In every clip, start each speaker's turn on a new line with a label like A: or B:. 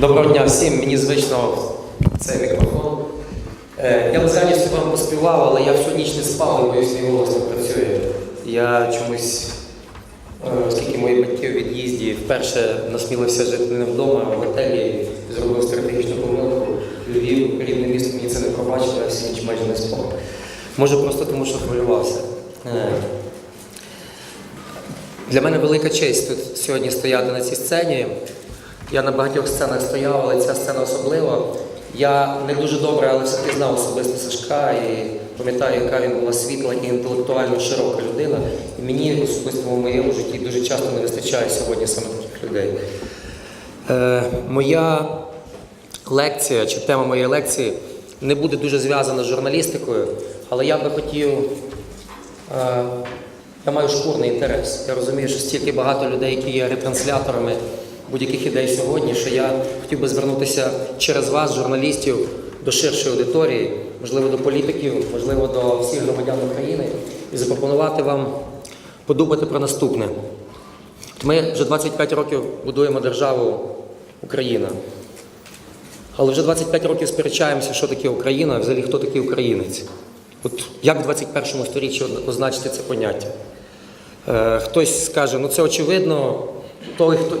A: Доброго дня всім. Мені звично цей мікрофон. Е, Я б з радістю вам поспівав, але я всю ніч не спав, і боюсь, мій голос не працює. Я чомусь, е, оскільки мої батьки в від'їзді вперше насмілився жити не вдома, а в готелі, зробив стратегічну помилку. Львів, рідне місто, мені це не пробачило, я всю ніч майже не спав. Може просто тому, що хвилювався. Е, Для мене велика честь тут сьогодні стояти на цій сцені. Я на багатьох сценах стояв, але ця сцена особлива. Я не дуже добре, але все-таки знав особисто Сашка і пам'ятаю, яка він була світла і інтелектуально широка людина. І мені особисто в моєму житті дуже часто не вистачає сьогодні саме таких людей. Е, моя лекція чи тема моєї лекції не буде дуже зв'язана з журналістикою, але я би хотів. Е, я маю шкурний інтерес. Я розумію, що стільки багато людей, які є ретрансляторами будь-яких ідей сьогодні, що я хотів би звернутися через вас, журналістів, до ширшої аудиторії, можливо, до політиків, можливо, до всіх громадян України, і запропонувати вам подумати про наступне. Ми вже 25 років будуємо державу Україна. Але вже 25 років сперечаємося, що таке Україна, взагалі хто такий українець. От як в 21 сторіччі означити це поняття? Е, хтось скаже, ну це очевидно, той, хто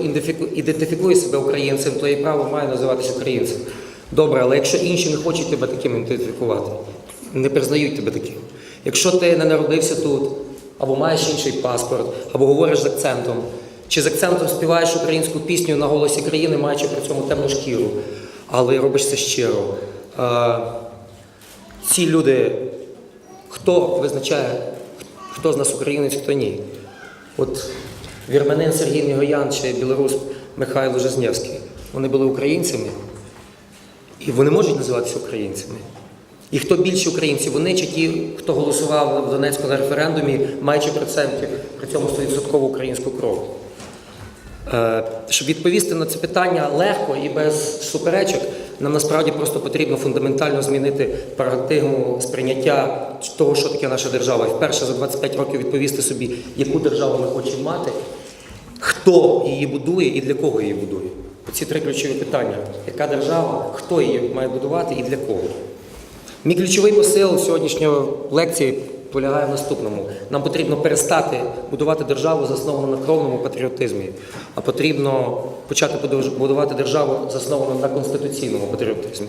A: ідентифікує себе українцем, то і право має називатися українцем. Добре, але якщо інші не хочуть тебе таким ідентифікувати, не признають тебе таким. Якщо ти не народився тут, або маєш інший паспорт, або говориш з акцентом, чи з акцентом співаєш українську пісню на голосі країни, маючи при цьому темну шкіру, але робиш це щиро. Ці люди, хто визначає, хто з нас українець, хто ні. От вірменин Сергій Мігоян чи білорус Михайло Жизнєвський, вони були українцями, і вони можуть називатися українцями. І хто більше українців, вони чи ті, хто голосував в Донецьку на референдумі, маючи процентів при цьому 100% українську кров. Е, Щоб відповісти на це питання легко і без суперечок, нам насправді просто потрібно фундаментально змінити парадигму сприйняття того, що таке наша держава. І вперше за 25 років відповісти собі, яку державу ми хочемо мати, хто її будує і для кого її будує. Оці три ключові питання: яка держава, хто її має будувати і для кого. Мій ключовий посил сьогоднішньої лекції полягає в наступному: нам потрібно перестати будувати державу, засновану на кровному патріотизмі, а потрібно почати будувати державу, засновану на конституційному патріотизмі.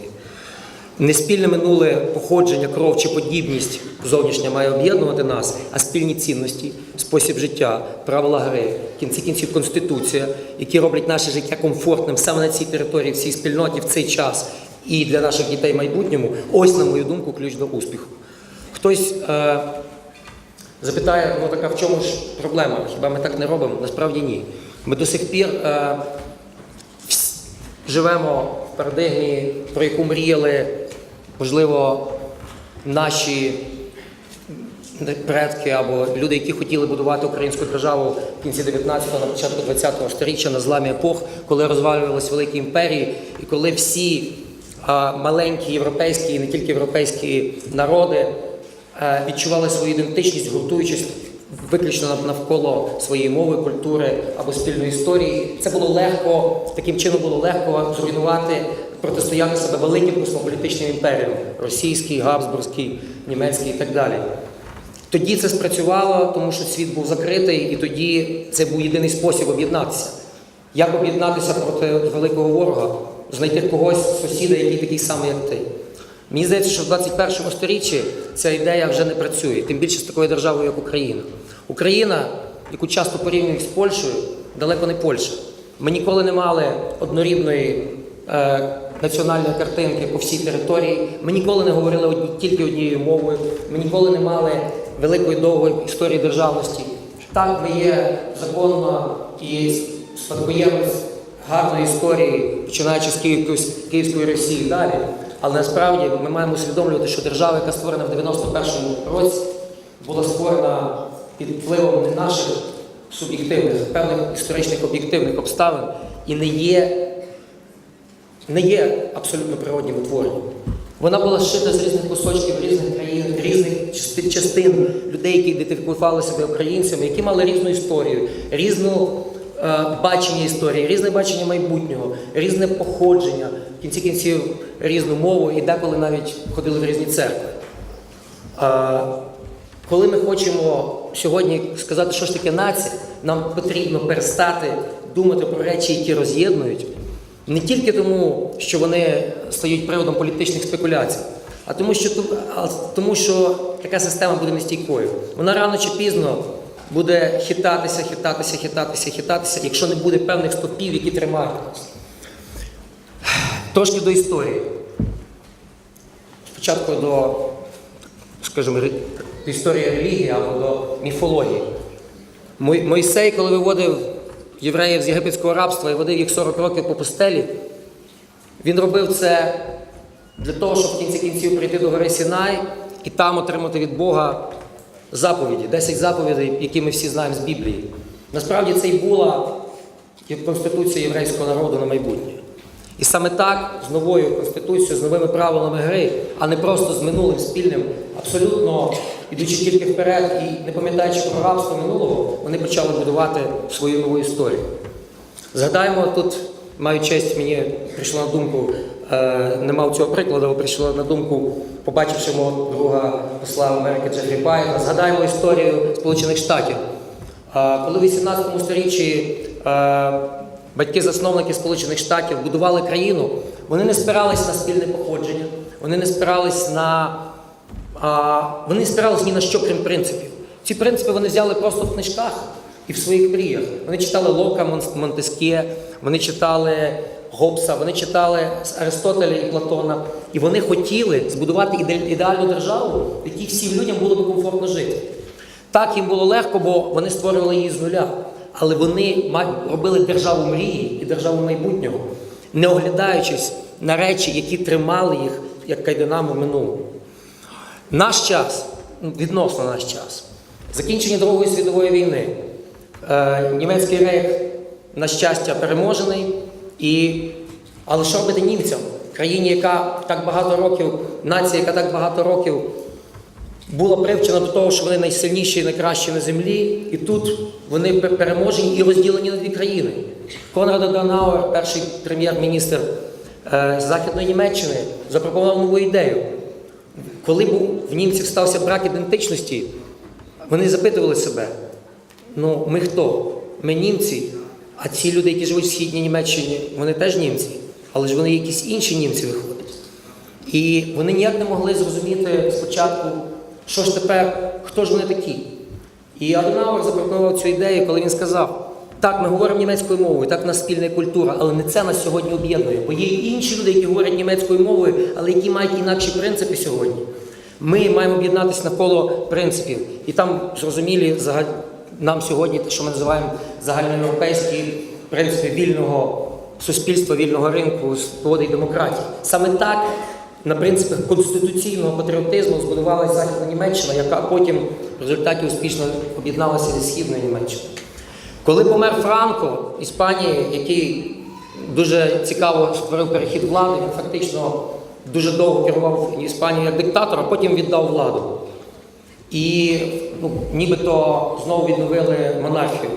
A: Не спільне минуле походження, кров чи подібність зовнішня має об'єднувати нас, а спільні цінності, спосіб життя, правила гри, в кінці кінців конституція, які роблять наше життя комфортним саме на цій території, в цій спільноті, в цей час і для наших дітей в майбутньому. Ось, на мою думку, ключ до успіху. Хтось е, запитає, ну така в чому ж проблема? Хіба ми так не робимо? Насправді ні. Ми до сих пір. Е, живемо в парадигмі, про яку мріяли, можливо, наші предки або люди, які хотіли будувати українську державу в кінці 19-го, на початку 20-го сторіччя на зламі епох, коли розвалювалися великі імперії, і коли всі а, маленькі європейські і не тільки європейські народи е, відчували свою ідентичність, гуртуючись виключно навколо своєї мови, культури або спільної історії. Це було легко, таким чином було легко зруйнувати, протистояти себе великим космополітичним імперіям російський, габсбурзький, німецький і так далі. Тоді це спрацювало, тому що світ був закритий, і тоді це був єдиний спосіб об'єднатися. Як об'єднатися проти великого ворога, знайти когось сусіда, який такий самий, як ти. Мені здається, що в 21 сторіччі ця ідея вже не працює, тим більше з такою державою, як Україна. Україна, яку часто порівнюють з Польщею, далеко не Польща. Ми ніколи не мали однорідної е, національної картинки по всій території. Ми ніколи не говорили одні, тільки однією мовою. Ми ніколи не мали великої довгої історії державності. Так, ми є законно і спадкоємець гарної історії, починаючи з Київської, Росії далі. Але насправді ми маємо усвідомлювати, що держава, яка створена в 91-му році, була створена під впливом не наших суб'єктивних, певних історичних об'єктивних обставин і не є, не є абсолютно природнім утворенням. Вона була зшита з різних кусочків різних країн, різних частин людей, які ідентифікували себе українцями, які мали різну історію, різну бачення історії, різне бачення майбутнього, різне походження, в кінці кінців різну мову і деколи навіть ходили в різні церкви. Е, Коли ми хочемо сьогодні сказати, що ж таке нація, нам потрібно перестати думати про речі, які роз'єднують, не тільки тому, що вони стають приводом політичних спекуляцій, а тому, що, тому, що така система буде нестійкою. Вона рано чи пізно буде хитатися, хитатися, хитатися, хитатися, якщо не буде певних стопів, які тримають нас. Трошки до історії. Спочатку до, скажімо, до історії релігії або до міфології. Мойсей, коли виводив євреїв з єгипетського рабства і водив їх 40 років по пустелі, він робив це для того, щоб в кінці кінців прийти до гори Сінай і там отримати від Бога заповіді, 10 заповідей, які ми всі знаємо з Біблії. Насправді це і була конституція єврейського народу на майбутнє. І саме так, з новою конституцією, з новими правилами гри, а не просто з минулим спільним, абсолютно ідучи тільки вперед і не пам'ятаючи про рабство минулого, вони почали будувати свою нову історію. Згадаємо, тут маю честь, мені прийшло на думку, не мав цього прикладу, але прийшло на думку, побачивши мого друга посла Америки Джефрі Пайна, згадаємо історію Сполучених Штатів. Е, коли в 18 сторіччі е, батьки-засновники Сполучених Штатів будували країну, вони не спирались на спільне походження, вони не спирались на вони не спирались ні на що, крім принципів. Ці принципи вони взяли просто в книжках і в своїх мріях. Вони читали Лока, Мон- Монтескє, вони читали Гоббса, вони читали Аристотеля і Платона. І вони хотіли збудувати іде- ідеальну державу, в якій всім людям було б комфортно жити. Так їм було легко, бо вони створювали її з нуля. Але вони робили державу мрії і державу майбутнього, не оглядаючись на речі, які тримали їх як кайданами в минулому. Наш час, ну, відносно наш час, закінчення Другої світової війни, е, німецький рейх, на щастя, переможений. І... Але що робити німцям? Країні, яка так багато років, нація, яка так багато років була привчена до того, що вони найсильніші і найкращі на землі, і тут вони переможені і розділені на дві країни. Конрад Аденауер, перший прем'єр-міністр е, Західної Німеччини, запропонував нову ідею. Коли був в німців стався брак ідентичності, вони запитували себе: ну, ми хто? Ми німці, а ці люди, які живуть в східній Німеччині, вони теж німці, але ж вони якісь інші німці виходять. І вони ніяк не могли зрозуміти спочатку, що ж тепер, хто ж вони такі. І Аденауер запропонував цю ідею, коли він сказав: так, ми говоримо німецькою мовою, так в нас спільна культура, але не це нас сьогодні об'єднує. Бо є й інші люди, які говорять німецькою мовою, але які мають інакші принципи сьогодні. Ми маємо об'єднатися навколо принципів. І там зрозумілі нам сьогодні те, що ми називаємо загальноєвропейські принципи вільного суспільства, вільного ринку, свободи і демократії. Саме так на принципах конституційного патріотизму збудувалася Західна Німеччина, яка потім в результаті успішно об'єдналася зі Східною Німеччиною. Коли помер Франко, Іспанії, який дуже цікаво створив перехід влади, він фактично дуже довго керував Іспанією як диктатор, а потім віддав владу. І ну, нібито знову відновили монархію.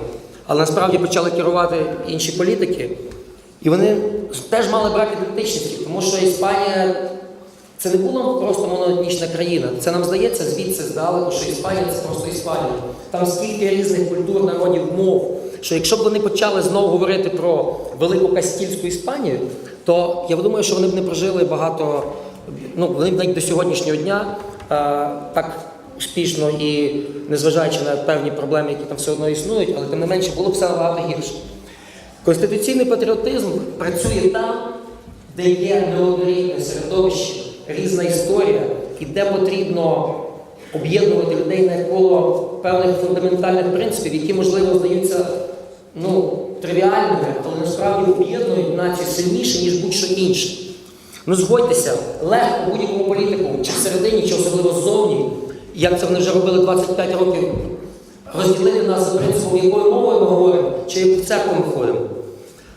A: Але насправді почали керувати інші політики. І вони теж мали брак ідентичності, тому що Іспанія це не була просто моноетнічна країна. Це нам здається звідси здалеку, що Іспанія це просто Іспанія. Там скільки різних культур, народів, мов. Що якщо б вони почали знову говорити про велику Кастільську Іспанію, то я думаю, що вони б не прожили багато. Ну, вони б навіть до сьогоднішнього дня е, так успішно і незважаючи на певні проблеми, які там все одно існують, але тим не менше було б все набагато гірше. Конституційний патріотизм працює там, де є неоднорідне середовище, різна історія, і де потрібно об'єднувати людей навколо певних фундаментальних принципів, які, можливо, здаються ну, тривіальними, але насправді об'єднують націю сильніше, ніж будь-що інше. Ну згодьтеся, легко будь-якому політику, чи всередині, чи особливо ззовні, як це вони вже робили 25 років, розділити нас за принципом, якою мовою ми говоримо, чи в церкву ми ходимо.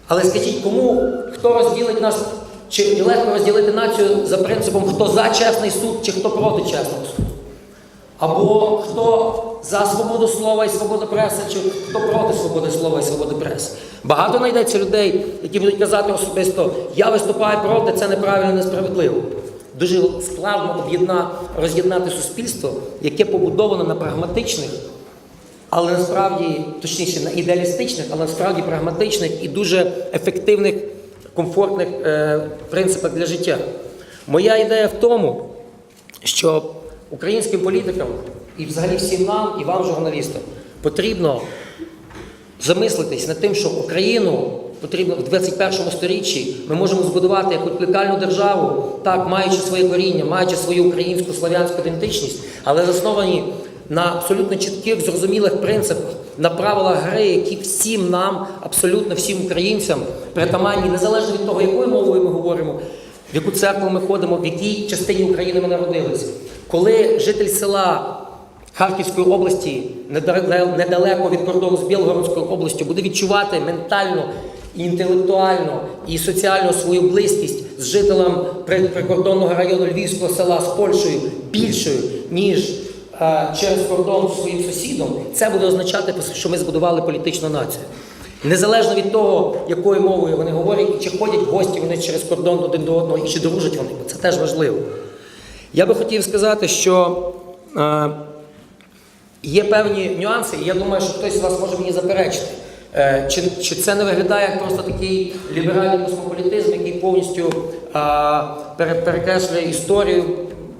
A: Але скажіть, кому хто розділить нас, чи легко розділити націю за принципом, хто за чесний суд, чи хто проти чесного суду? Або хто за свободу слова і свободу преси, чи хто проти свободи слова і свободи преси. Багато знайдеться людей, які будуть казати особисто, я виступаю проти, це неправильно, несправедливо. Дуже складно об'єдна, роз'єднати суспільство, яке побудовано на прагматичних, але насправді, точніше, на ідеалістичних, але насправді прагматичних і дуже ефективних, комфортних е, принципах для життя. Моя ідея в тому, що українським політикам і взагалі всім нам, і вам, журналістам, потрібно замислитись над тим, що Україну потрібно в 21 сторіччі ми можемо збудувати як уникальну державу, так маючи своє коріння, маючи свою українську славянську ідентичність, але засновані на абсолютно чітких, зрозумілих принципах, на правилах гри, які всім нам, абсолютно всім українцям притаманні, незалежно від того, якою мовою ми говоримо, в яку церкву ми ходимо, в якій частині України ми народилися. Коли житель села Харківської області, недалеко від кордону з Білгородською областю, буде відчувати ментально, інтелектуально і соціально свою близькість з жителем прикордонного району Львівського села з Польщею більшою, ніж е, через кордон зі своїм сусідом, це буде означати, що ми збудували політичну націю. Незалежно від того, якою мовою вони говорять, і чи ходять гості вони через кордон один до одного, і чи дружать вони, це теж важливо. Я би хотів сказати, що е, є певні нюанси, і я думаю, що хтось з вас може мені заперечити. Е, Чи, чи це не виглядає як просто такий ліберальний космополітизм, який повністю перекреслює історію,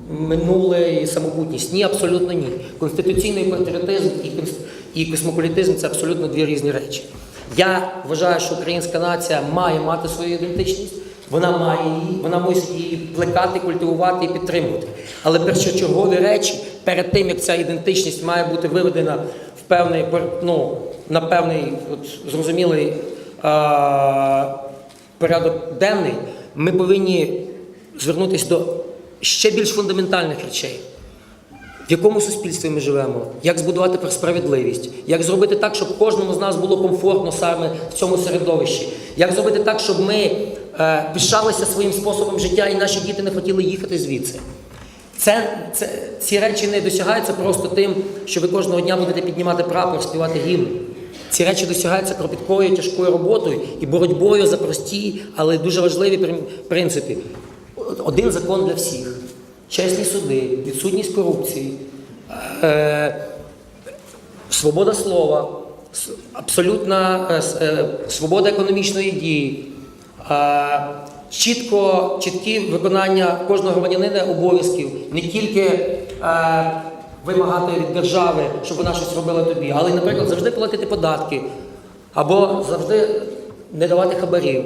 A: минуле і самобутність? Ні, абсолютно ні. Конституційний патріотизм і, космополітизм це абсолютно дві різні речі. Я вважаю, що українська нація має мати свою ідентичність, вона має її, вона мусить її плекати, культивувати і підтримувати. Але першочергові речі перед тим, як ця ідентичність має бути виведена в певний ну, на певний от, зрозумілий а, порядок денний, ми повинні звернутися до ще більш фундаментальних речей. В якому суспільстві ми живемо, як збудувати про справедливість, як зробити так, щоб кожному з нас було комфортно саме в цьому середовищі, як зробити так, щоб ми е, пишалися своїм способом життя і наші діти не хотіли їхати звідси. Це, це, ці речі не досягаються просто тим, що ви кожного дня будете піднімати прапор, співати гімн. Ці речі досягаються кропіткою, тяжкою роботою і боротьбою за прості, але дуже важливі принципи. Один закон для всіх. Чесні суди, відсутність корупції, е, свобода слова, абсолютна е, е, свобода економічної дії, е, чітко, чіткі виконання кожного громадянина обов'язків, не тільки е, вимагати від держави, щоб вона щось робила тобі, але наприклад, завжди платити податки або завжди не давати хабарів.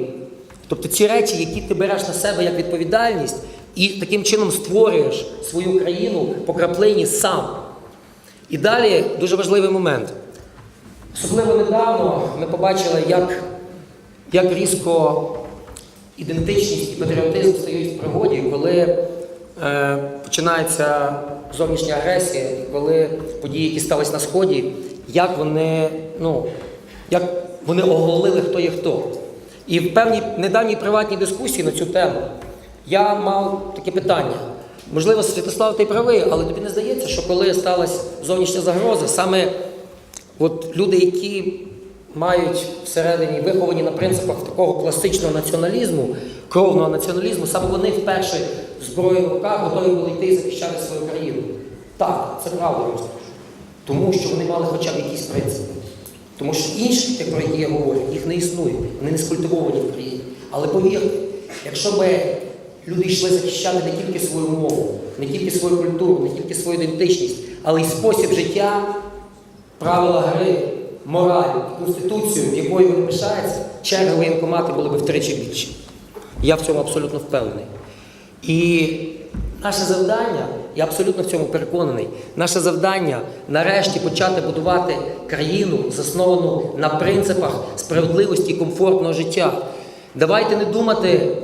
A: Тобто ці речі, які ти береш на себе як відповідальність, і таким чином створюєш свою країну по краплині сам. І далі дуже важливий момент. Особливо недавно ми побачили, як, як різко ідентичність і патріотизм стають в пригоді, коли е, починається зовнішня агресія, коли події, які сталися на Сході, як вони, ну, як вони оголили, хто є хто. І в певній недавній приватній дискусії на цю тему я мав таке питання. Можливо, Святослав, ти правий, але тобі не здається, що коли сталася зовнішня загроза, саме от люди, які мають всередині виховані на принципах такого класичного націоналізму, кровного націоналізму, саме вони вперше зброєю в руках готові були йти і захищати свою країну. Так, це правда, скажу. Тому що вони мали хоча б якісь принципи. Тому що інші, про які я говорю, їх не існує, вони не скультивовані в країні. Але повірте, якщо би люди йшли захищати не тільки свою мову, не тільки свою культуру, не тільки свою ідентичність, але й спосіб життя, правила гри, мораль, конституцію, якою вони пишаються, черги воєнкомати були б втричі більші. Я в цьому абсолютно впевнений. І наше завдання, я абсолютно в цьому переконаний, наше завдання нарешті почати будувати країну, засновану на принципах справедливості і комфортного життя. Давайте не думати,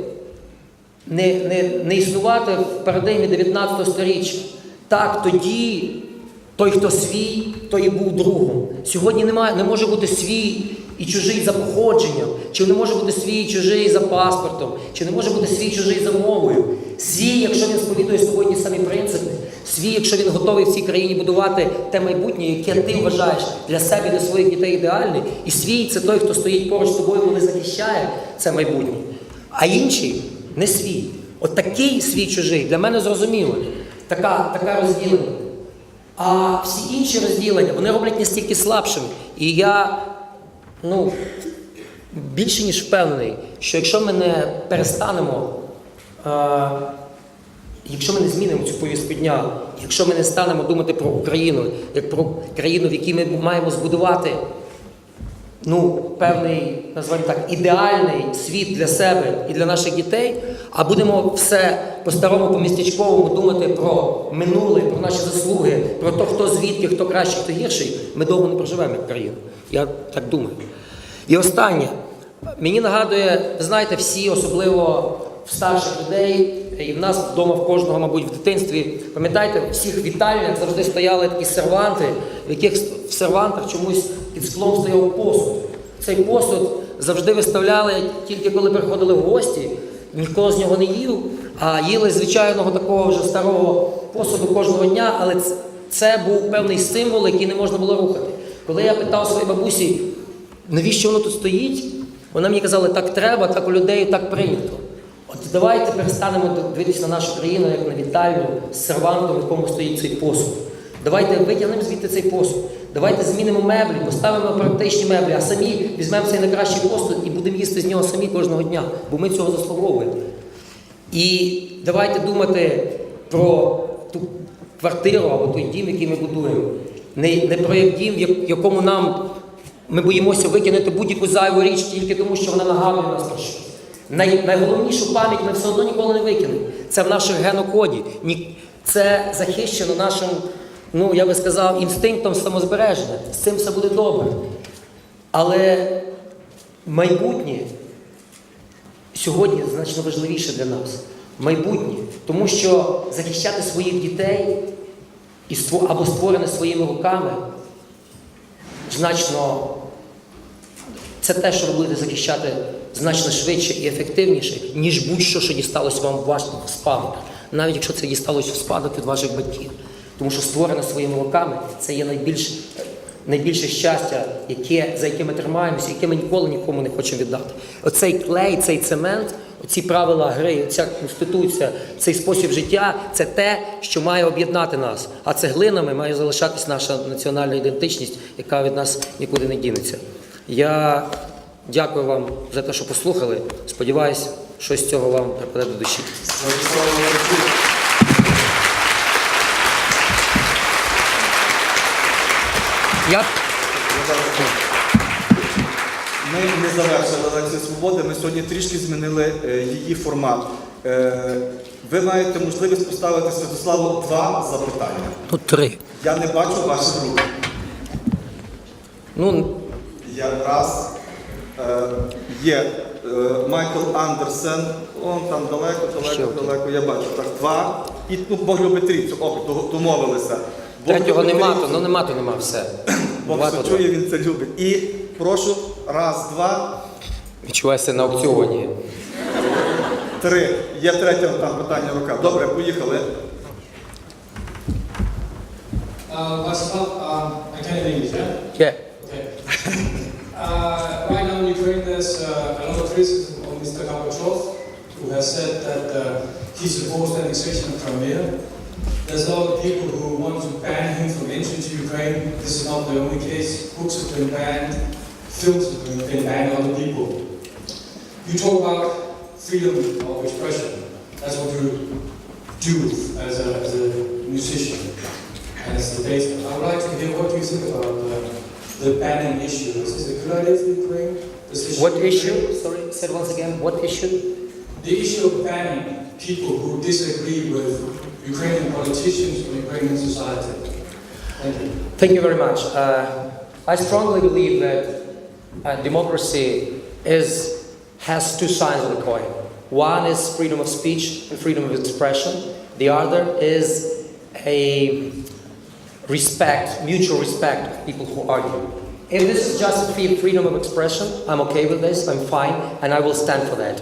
A: не, не, не існувати в парадигмі 19 сторіччя. Так, тоді той, хто свій, той і був другом. Сьогодні немає, не може бути свій і чужий за походженням, чи не може бути свій і чужий за паспортом, чи не може бути свій і чужий за мовою. Свій, якщо він сповідує з ті самі принципи, свій, якщо він готовий в цій країні будувати те майбутнє, яке ти вважаєш для себе для своїх дітей ідеальне, і свій це той, хто стоїть поруч з тобою, коли захищає це майбутнє. А інші не свій. От такий свій чужий для мене зрозуміло. Така, така розділення. А всі інші розділення вони роблять настільки слабшими. І я ну, більше ніж впевнений, що якщо ми не перестанемо, е, якщо ми не змінимо цю повістку дня, якщо ми не станемо думати про Україну, як про країну, в якій ми маємо збудувати ну, певний, назвемо так, ідеальний світ для себе і для наших дітей, а будемо все по-старому, по-містечковому думати про минуле, про наші заслуги, про те, хто звідки, хто кращий, хто гірший, ми довго не проживемо як країна. Я так думаю. І останнє. Мені нагадує, ви знаєте, всі, особливо в старших людей, і в нас вдома в кожного, мабуть, в дитинстві, пам'ятаєте, в всіх вітальнях завжди стояли такі серванти, в яких в сервантах чомусь під склом стояв посуд. Цей посуд завжди виставляли тільки коли приходили в гості, ніхто з нього не їв, а їли звичайного такого вже старого посуду кожного дня, але це був певний символ, який не можна було рухати. Коли я питав своїй бабусі, навіщо воно тут стоїть, вона мені казала, так треба, так у людей, так прийнято. От давайте перестанемо дивитися на нашу країну як на вітальню з сервантом, в якому стоїть цей посуд. Давайте витягнемо звідти цей посуд. Давайте змінимо меблі, поставимо практичні меблі, а самі візьмемо цей найкращий посуд і будемо їсти з нього самі кожного дня, бо ми цього заслуговуємо. І давайте думати про ту квартиру або той дім, який ми будуємо. Не, не про дім, в якому нам ми боїмося викинути будь-яку зайву річ тільки тому, що вона нагадує нас про щось. Най, найголовнішу пам'ять ми все одно ніколи не викинемо. Це в нашому генокоді. Це захищено нашим, ну я би сказав, інстинктом самозбереження. З цим все буде добре. Але майбутнє сьогодні значно важливіше для нас. Майбутнє. Тому що захищати своїх дітей або створене своїми руками значно це те, що ви будете захищати значно швидше і ефективніше, ніж будь-що, що дісталось вам в спадок, навіть якщо це дісталось в спадок від ваших батьків. Тому що створене своїми руками це є найбільш, найбільше щастя, яке, за яке ми тримаємося, яке ми ніколи нікому не хочемо віддати. Оцей клей, цей цемент, оці правила гри, ця конституція, цей спосіб життя це те, що має об'єднати нас. А цеглинами має залишатись наша національна ідентичність, яка від нас нікуди не дінеться. Я дякую вам за те, що послухали. Сподіваюсь, щось з цього вам припаде до душі. Я
B: Ми не завершили лекцію свободи. Ми сьогодні трішки змінили е, її формат. Е, ви маєте можливість поставити Святославу два запитання.
A: ну три.
B: Я не бачу ваші руки.
A: Ну
B: Я раз. Е, є е, Майкл Андерсен. Он там далеко, далеко, далеко. Я бачу. Так, два. І ну, Бог любить трійцю. О, домовилися.
A: Третього нема, то ну нема, то нема все.
B: Бог все чує, він це любить. І прошу, раз, два.
A: Відчуваюся на аукціоні.
B: Три. Є третє там питання рука. Добре, поїхали.
C: Uh, Vaslav, um, I can in English, yeah? Okay. Uh, right now in Ukraine, there's uh, a lot of criticism on Mr. Gorbachev, who has said that uh, he supports the annexation of Crimea. There's a lot of people who want to ban him from entering to Ukraine. This is not the only case. Books have been banned, films have been- banned other people. You talk about freedom of expression. That's what you do as a, as a musician as the bassman. I would like to hear what you think about uh, the banning issue. Is this a good idea for Ukraine? This
A: What issue? Sorry, said once again. What issue?
C: The issue of banning people who disagree with Ukrainian politicians or Ukrainian society. Thank you.
A: Thank you very much. Uh, I strongly believe that uh, democracy is, has two sides of the coin. One is freedom of speech and freedom of expression. The other is a respect, mutual respect of people who argue. If this is just free- freedom of expression, I'm okay with this, I'm fine, and I will stand for that.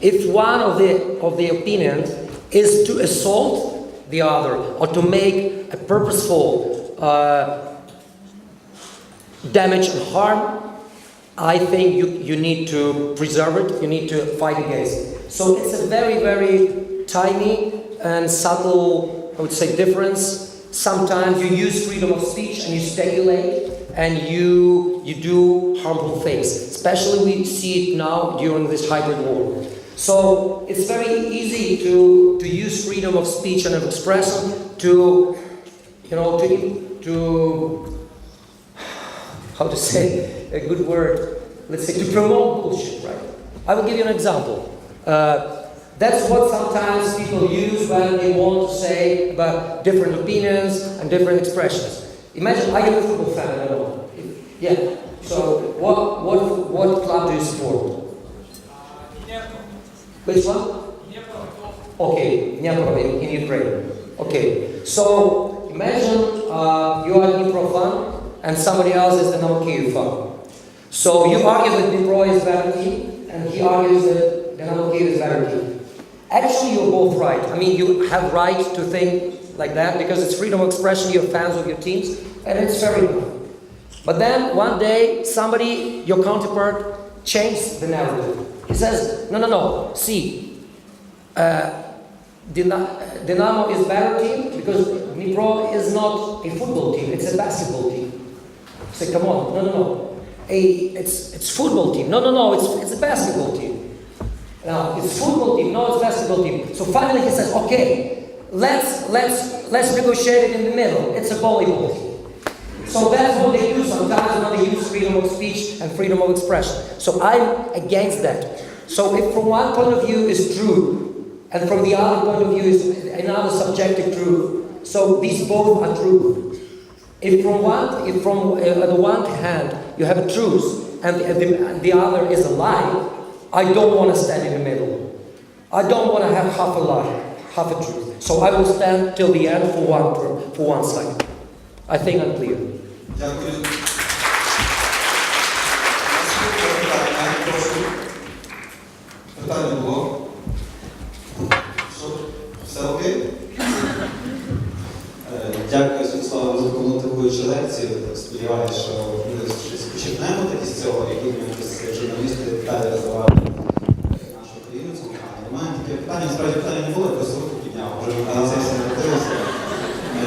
A: If one of the, of the opinions is to assault the other or to make a purposeful uh, damage and harm, I think you, you need to preserve it, you need to fight against it. So it's a very, very tiny and subtle, I would say, difference. Sometimes you use freedom of speech and you speculate and you, you do harmful things. Especially we see it now during this hybrid war. So it's very easy to, to use freedom of speech and of expression to, you know, to, to how to say a good word, let's say to promote bullshit, right? I will give you an example. Uh, that's what sometimes people use when they want to say about different opinions and different expressions. Imagine I am a football fan, I don't. Yeah. So what what what club do you support? Which one? Okay, Dnipro in, in Ukraine. Okay, so imagine uh, you are Dnipro fan and somebody else is Dynamo Kyiv fan. So you argue that Dnipro is better team and he argues that Dynamo Kyiv is better team. Actually, you're both right. I mean, you have right to think like that because it's freedom of expression. You're fans of your teams, and it's very. But then one day, somebody, your counterpart, changed the narrative. He says, no, no, no. See, uh, Dynamo is better team because Dnipro is not a football team; it's a basketball team. Say, come on, no, no, no. A, it's it's football team. No, no, no. It's it's a basketball team. Now it's football team. No, it's basketball team. So finally he says, okay, let's let's let's negotiate it in the middle. It's a volleyball team. So that's what they do sometimes when they use freedom of speech and freedom of expression. So I'm against that. So if from one point of view is true, and from the other point of view is another subjective truth, so these both are true. If from one, if from uh, the one hand you have a truth and the, the, the other is a lie, I don't want to stand in the middle. I don't want to have half a lie, half a truth. So I will stand till the end for one for one side. I think I'm clear.
B: Дякую. Питання, було. Все окей?
D: Дякую, Святославе, за мотивуючу лекцію. Сподіваюся, що ми щось почерпнемо так із цього і будемо журналісти далі розвивати нашу країну. цьому плані. У мене таке питання, насправді питання не було, я просто руку підняв, ви на це все не дивилися.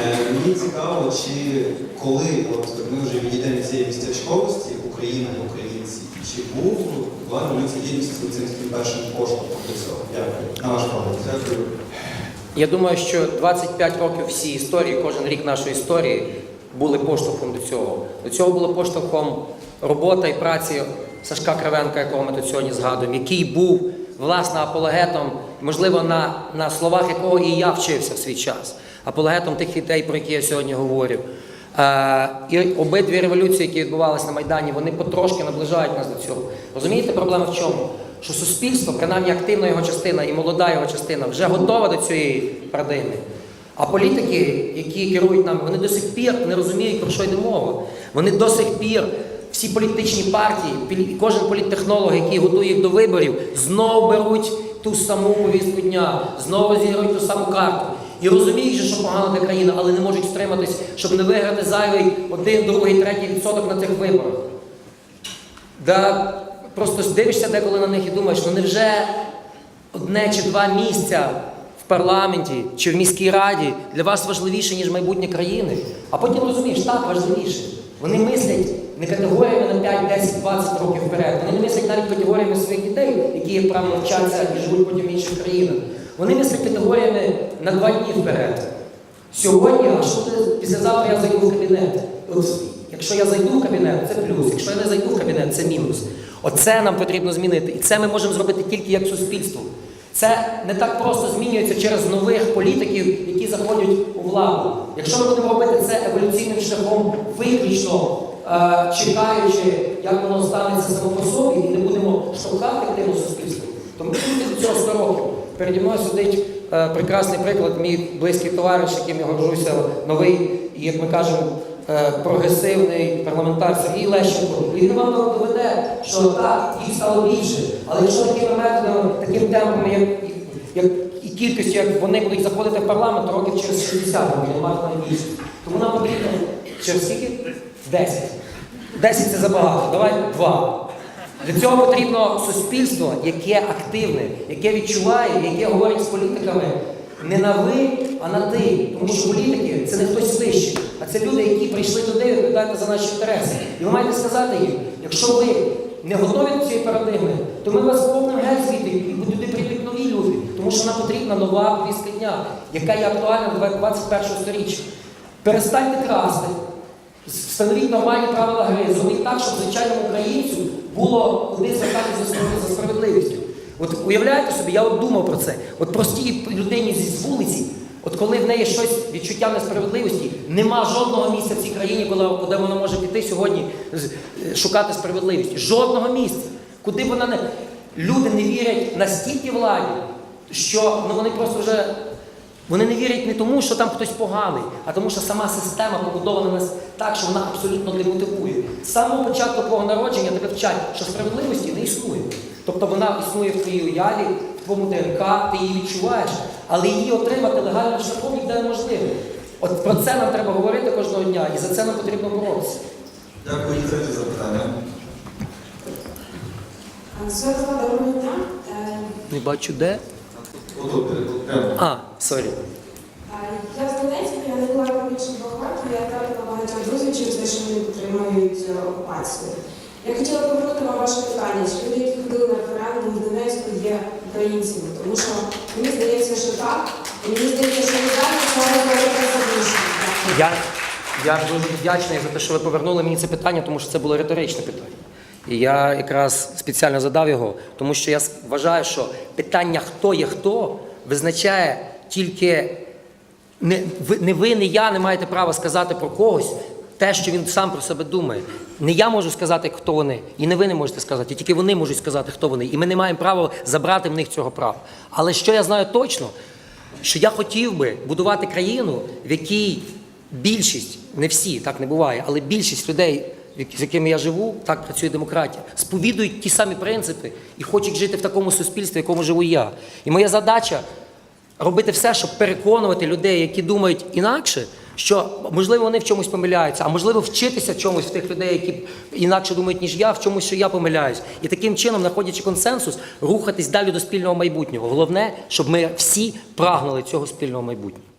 D: Е, Мені цікаво, чи коли от ми вже відійдемо від цієї містечковості, Україна і українці, чи був була революція гідності цим першим поштовхом до цього? Дякую. На ваш погляд.
B: Дякую.
A: Я думаю, що 25 років всі історії, кожен рік нашої історії були поштовхом до цього. До цього було поштовхом робота і праці Сашка Кривенка, якого ми тут сьогодні згадуємо, який був власне апологетом, можливо, на, на словах якого і я вчився в свій час, апологетом тих ідей, про які я сьогодні говорю. Е, і обидві революції, які відбувалися на Майдані, вони потрошки наближають нас до цього. Розумієте, проблема в чому? Що суспільство, принаймні активна його частина і молода його частина, вже готова до цієї парадигми. А політики, які керують нами, вони до сих пір не розуміють, про що йде мова. Вони до сих пір, всі політичні партії, кожен політтехнолог, який готує їх до виборів, знову беруть ту саму повістку дня, знову зіграють ту саму карту. І розуміють, що погано для країни, але не можуть втриматись, щоб не виграти зайвий один, другий, третій відсоток на цих виборах. Да, просто дивишся деколи на них і думаєш, ну невже одне чи два місця в парламенті чи в міській раді для вас важливіше, ніж майбутнє країни? А потім розумієш, так важливіше. Вони мислять не категоріями на 5, 10, 20 років вперед. Вони не мислять навіть категоріями своїх дітей, які, як правило, вчаться і живуть потім в інших країнах. Вони мислять категоріями на два дні вперед. Сьогодні, а що післязавтра я зайду в кабінет? Якщо я зайду в кабінет, це плюс. Якщо я не зайду в кабінет, це мінус. Оце нам потрібно змінити. І це ми можемо зробити тільки як суспільство. Це не так просто змінюється через нових політиків, які заходять у владу. Якщо ми будемо робити це еволюційним шляхом, виключно чекаючи, як воно станеться само по собі, і не будемо штовхати активно суспільство, то ми до цього 100 років. Переді мною сидить е, прекрасний приклад, мій близький товариш, яким я горжуся, новий, і як ми кажемо, е, прогресивний парламентар Сергій Лещенко, він вам доведе, що так, їх стало більше. Але якщо такими методами, таким темпами, як, як і кількістю, як вони будуть заходити в парламент, років через 60 буде мати найбільше. Тому нам потрібно через скільки? 10. 10 це забагато. Давайте 2. Для цього потрібно суспільство, яке активне, яке відчуває, яке говорить з політиками не на ви, а на ти. Тому що політики це не хтось вищий, а це люди, які прийшли туди і відповідають за наші інтереси. І ви маєте сказати їм, якщо ви не готові до цієї парадигми, то ми вас повним геть звідти і туди прийдуть нові люди. Тому що нам потрібна нова повістка дня, яка є актуальна в 21 сторіччі. Перестаньте красти, Встановіть нормальні правила гри, зробіть так, щоб звичайному українцю було куди звертатися за справедливістю. От уявляєте собі, я от думав про це. От простій людині з вулиці, от коли в неї щось відчуття несправедливості, нема жодного місця в цій країні, куди вона може піти сьогодні е, шукати справедливості. Жодного місця. Куди вона не. Люди не вірять настільки владі, що ну, вони просто вже вони не вірять не тому, що там хтось поганий, а тому, що сама система побудована нас так, що вона абсолютно демотивує. З самого початку твого народження тебе вчать, що справедливості не існує. Тобто вона існує в твоїй уяві, в твоєму ДНК, ти її відчуваєш, але її отримати легальним шляхом ніде неможливо. От про це нам треба говорити кожного дня, і за це нам потрібно боротися.
E: Дякую, третє запитання.
F: Е,
A: Не бачу де. А, сорі.
F: Я з Донецька, я не була раніше в Бахматі, я втратила багатьох друзів через те, що вони підтримують е, окупацію. Я хотіла повернути вам ваше питання, чи люди, які ходили на референдум в Донецьку, є українцями, тому що мені здається, що так, і мені здається, що ви зараз зараз говорите за.
A: Я, я дуже вдячний за те, що ви повернули мені це питання, тому що це було риторичне питання. І я якраз спеціально задав його, тому що я вважаю, що питання хто є хто визначає тільки не ви, не ви, не я не маєте права сказати про когось те, що він сам про себе думає. Не я можу сказати, хто вони, і не ви не можете сказати, тільки вони можуть сказати, хто вони. І ми не маємо права забрати в них цього права. Але що я знаю точно, що я хотів би будувати країну, в якій більшість, не всі, так не буває, але більшість людей, з якими я живу, так працює демократія, сповідують ті самі принципи і хочуть жити в такому суспільстві, в якому живу я. І моя задача робити все, щоб переконувати людей, які думають інакше, що можливо вони в чомусь помиляються, а можливо вчитися чомусь в тих людей, які інакше думають, ніж я, в чомусь, що я помиляюсь. І таким чином, знаходячи консенсус, рухатись далі до спільного майбутнього. Головне, щоб ми всі прагнули цього спільного майбутнього.